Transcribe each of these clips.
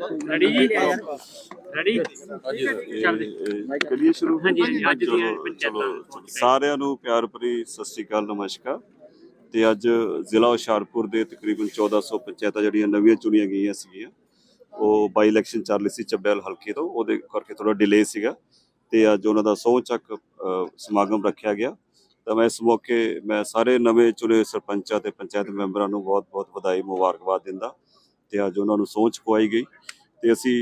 Ready ਜੀ? Ready ਚੱਲਦੇ ਕਰੀਏ ਸ਼ੁਰੂ? ਹਾਂਜੀ, ਹਾਂਜੀ, ਅੱਜ ਦੀਆਂ ਚਲੋ, ਪੰਚਾਇਤਾਂ ਚਲੋ, ਚਲੋ। ਸਾਰਿਆਂ ਨੂੰ ਪਿਆਰ ਭਰੀ ਸਤਿ ਸ੍ਰੀ ਅਕਾਲ ਨਮਸਕਾਰ। ਤੇ ਅੱਜ ਜ਼ਿਲ੍ਹਾ ਹੁਸ਼ਿਆਰਪੁਰ ਦੇ ਤਕਰੀਬਨ 1400 ਪੰਚਾਇਤਾਂ ਜਿਹੜੀਆਂ ਨਵੀਆਂ ਚੁਣੀਆਂ ਗਈਆਂ ਸੀਗੀਆਂ ਉਹ ਬਾਈ ਇਲੈਕਸ਼ਨ ਚੱਲ ਰਹੀ ਸੀ ਚੱਬੇਲ ਹਲਕੇ ਤੋਂ ਉਹਦੇ ਕਰਕੇ ਥੋੜਾ ਡਿਲੇ ਸੀਗਾ। ਤੇ ਅੱਜ ਉਹਨਾਂ ਦਾ ਸਹੁੰ ਚੱਕ ਸਮਾਗਮ ਰੱਖਿਆ ਗਿਆ। ਤਾਂ ਮੈਂ ਇਸ ਮੌਕੇ ਮੈਂ ਸਾਰੇ ਨਵੇਂ ਚੁਣੇ ਸਰਪੰਚਾਂ ਤੇ ਪੰਚਾਇਤ ਮੈਂਬਰਾਂ ਨੂੰ ਬਹੁਤ-ਬਹੁਤ ਵਧਾਈ ਮੁਬਾਰਕਬਾਦ ਦਿੰਦਾ। ਤੇ ਅੱਜ ਉਹਨਾਂ ਨੂੰ ਸਹੁੰ ਚੁਕਵਾਈ ਗਈ ਤੇ ਅਸੀਂ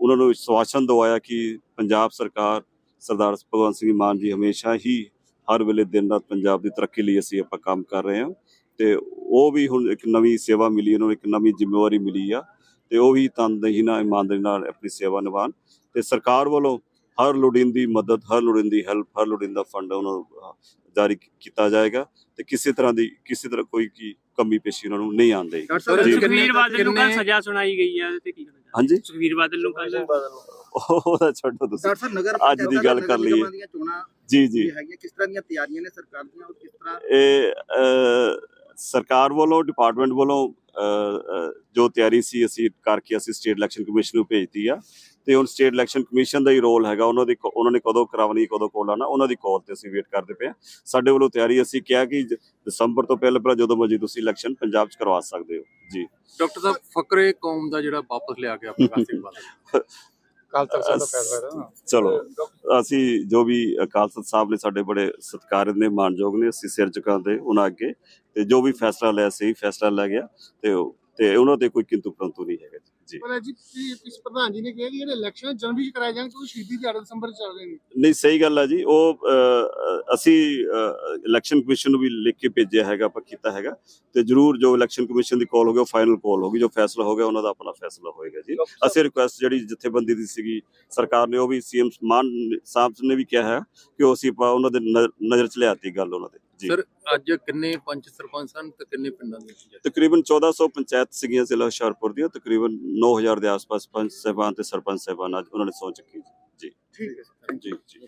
ਉਹਨਾਂ ਨੂੰ ਵਿਸ਼ਵਾਸਨ ਦਵਾਇਆ ਕਿ ਪੰਜਾਬ ਸਰਕਾਰ ਸਰਦਾਰ ਭਗਵੰਤ ਸਿੰਘ ਮਾਨ ਜੀ ਹਮੇਸ਼ਾ ਹੀ ਹਰ ਵੇਲੇ ਦਿਨ ਰਾਤ ਪੰਜਾਬ ਦੀ ਤਰੱਕੀ ਲਈ ਅਸੀਂ ਆਪਾਂ ਕੰਮ ਕਰ ਰਹੇ ਹਾਂ ਤੇ ਉਹ ਵੀ ਹੁਣ ਇੱਕ ਨਵੀਂ ਸੇਵਾ ਮਿਲੀ, ਉਹਨਾਂ ਨੂੰ ਇੱਕ ਨਵੀਂ ਜ਼ਿੰਮੇਵਾਰੀ ਮਿਲੀ ਆ ਤੇ ਉਹ ਵੀ ਤਨਦੇਹੀ ਨਾਲ, ਇਮਾਨਦਾਰੀ ਨਾਲ ਆਪਣੀ ਸੇਵਾ ਨਿਭਾਉਣ ਤੇ ਸਰਕਾਰ ਵੱਲੋਂ ਹਰ ਲੋੜੀਂਦੀ ਮਦਦ ਹਰ ਲੋੜੀਂਦੀ ਹੈਲਪ ਹਰ ਲੋੜੀਂਦਾ ਫੰਡ ਉਹਨਾਂ ਨੂੰ ਜਾਰੀ ਕੀਤਾ ਜਾਏਗਾ ਤੇ ਕਿਸੇ ਤਰ੍ਹਾਂ ਦੀ ਕਿਸੇ ਤਰ੍ਹਾਂ ਕੋਈ ਕੀ ਕਮੀ ਪੇਸ਼ੀ ਉਹਨਾਂ ਨੂੰ ਨਹੀਂ ਜੀ। ਸੁਖਵੀਰ ਬਾਦਲ ਨੂੰ ਕੱਲ ਸਜ਼ਾ ਸੁਣਾਈ ਗਈ ਹੈ ਤੇ ਕੀ ਕਰਨਾ ਹਾਂਜੀ। ਸੁਖਵੀਰ ਬਾਦਲ ਨੂੰ ਕੱਲ ਉਹਦਾ ਛੱਡੋ ਤੁਸੀਂ। ਡਾਕਟਰ ਸਾਹਿਬ ਨਗਰ ਅੱਜ ਦੀ ਗੱਲ ਕਰ ਲਈਏ। ਜੀ ਜੀ। ਕੀ ਹੈਗੀਆਂ ਕਿਸ ਤਰ੍ਹਾਂ ਦੀਆਂ ਤਿਆਰੀਆਂ ਨੇ ਸਰਕਾਰ ਦੀਆਂ ਔਰ ਕਿਸ ਤਰ੍ਹਾਂ? ਇਹ ਸਰਕਾਰ ਵੱਲੋਂ ਡਿਪਾਰਟਮੈਂਟ ਵੱਲੋਂ ਜੋ ਤਿਆਰੀ ਸੀ ਅਸੀਂ ਕਰਕੇ ਅਸੀਂ ਸਟੇਟ ਇਲੈਕਸ਼ਨ ਕਮਿਸ਼ਨ ਨੂੰ ਭੇਜਤੀ ਆ। ਤੇ ਹੁਣ ਸਟੇਟ ਇਲੈਕਸ਼ਨ ਕਮਿਸ਼ਨ ਦਾ ਹੀ ਰੋਲ ਹੈਗਾ। ਉਹਨਾਂ ਦੀ ਉਹਨਾਂ ਨੇ ਕਦੋਂ ਕਰਾਉਣੀ ਕਦੋਂ ਕੋਲ ਆਣਾ ਉਹਨਾਂ ਦੀ ਕਾਲ ਤੇ ਅਸੀਂ ਵੇਟ ਕਰਦੇ ਪਏ ਆ ਸਾਡੇ ਵੱਲੋਂ ਤਿਆਰੀ ਅਸੀਂ ਕਿਹਾ ਕਿ ਦਸੰਬਰ ਤੋਂ ਪਹਿਲਾਂ ਪਹਿਲਾਂ ਜਦੋਂ ਮਰਜ਼ੀ ਤੁਸੀਂ ਇਲੈਕਸ਼ਨ ਪੰਜਾਬ 'ਚ ਕਰਵਾ ਸਕਦੇ ਹੋ। ਜੀ। ਡਾਕਟਰ ਸਾਹਿਬ ਫਕਰੇ ਕੌਮ ਦਾ ਜਿਹੜਾ ਵਾਪਸ ਲਿਆ ਗਿਆ ਪ੍ਰਕਾਸ਼ ਸਿੰਘ ਬਾਦਲ ਕੱਲ ਤੱਕ ਸਾਡਾ ਫੈਸਲਾ ਰਹਿਣਾ ਚਲੋ ਅਸੀਂ ਜੋ ਵੀ ਅਕਾਲ ਤਖਤ ਸਾਹਿਬ ਨੇ ਸਾਡੇ ਬੜੇ ਸਤਿਕਾਰਯੋਗ ਨੇ ਮਾਨਯੋਗ ਨੇ ਅਸੀਂ ਸਿਰ ਝੁਕਾਉਂਦੇ ਉਹਨਾਂ ਅੱਗੇ ਤੇ ਜੋ ਵੀ ਫੈਸਲਾ ਲਿਆ ਸਹੀ ਫੈਸਲਾ ਲੈ ਗਿਆ ਤੇ ਉਹ- ਤੇ ਉਹਨਾਂ ਤੇ ਕੋਈ ਕਿੰਤੂ ਪਰੰਤੂ ਨਹੀਂ ਹੈਗਾ ਜੀ। ਪਰ ਜੀ ਕੀ- ਇਸ ਪ੍ਰਧਾਨ ਜੀ ਨੇ ਕਿਹਾ ਕਿ ਜਿਹੜੇ ਇਲੈਕਸ਼ਨ ਜਨਵਰੀ ਚ ਕਰਾਏ ਜਾਣ ਕਿਉਂਕਿ ਸ਼ਹੀਦੀ ਦਿਹਾੜਾ ਦਸੰਬਰ ਚ ਚੱਲ ਰਹੇ ਨੇ। ਨਹੀਂ ਸਹੀ ਗੱਲ ਹੈ ਜੀ। ਉਹ ਅਸੀਂ ਇਲੈਕਸ਼ਨ ਕਮਿਸ਼ਨ ਨੂੰ ਵੀ ਲਿਖ ਕੇ ਭੇਜਿਆ ਹੈਗਾ ਆਪਾਂ ਕੀਤਾ ਹੈਗਾ। ਤੇ ਜਰੂਰ ਜੋ ਇਲੈਕਸ਼ਨ ਕਮਿਸ਼ਨ ਦੀ ਕਾਲ ਹੋ ਗਿਆ ਫਾਈਨਲ ਕਾਲ ਹੋਗੀ ਜੋ ਫੈਸਲਾ ਹੋ ਗਿਆ ਉਹਨਾਂ ਦਾ ਆਪਣਾ ਫੈਸਲਾ ਹੋਏਗਾ ਜੀ। ਅਸੀਂ ਰਿਕੁਐਸਟ ਜਿਹੜੀ ਜਥੇਬੰਦੀ ਦੀ ਸੀਗੀ ਸਰਕਾਰ ਨੇ ਉਹ ਵੀ ਸੀਐਮ ਮਾਨ ਸਾਹਿਬ ਨੇ ਵੀ ਕਿਹਾ ਹੈ ਕਿ ਉਹ ਅਸੀਂ ਆਪਾਂ ਉਹਨਾਂ ਦੇ ਨਜ਼ਰ ਚ ਲਿਆਤੀ ਗੱਲ ਉਹਨਾਂ ਦੇ। ਜੀ। ਸਰ ਅੱਜ ਕਿੰਨੇ ਪੰਚ ਸਰਪੰਚ ਹਨ ਤੇ ਕਿੰਨੇ ਪਿੰਡਾਂ ਦੇ ਤਕਰੀਬਨ 1400 ਪੰਚਾਇਤ ਸੀਗੀਆਂ ਜ਼ਿਲ੍ਹਾ ਹੁਸ਼ਿਆਰਪੁਰ ਦੀਆਂ। ਤਕਰੀਬਨ 9000 ਦੇ ਆਸ-ਪਾਸ ਪੰਚ ਸਾਹਿਬਾਨ ਤੇ ਸਰਪੰਚ ਸਾਹਿਬਾਨ ਅੱਜ ਉਹਨਾਂ ਨੇ ਸਹੁੰ ਚੱਕੀ ਜੀ। ਠੀਕ ਹੈ ਜੀ ਜੀ।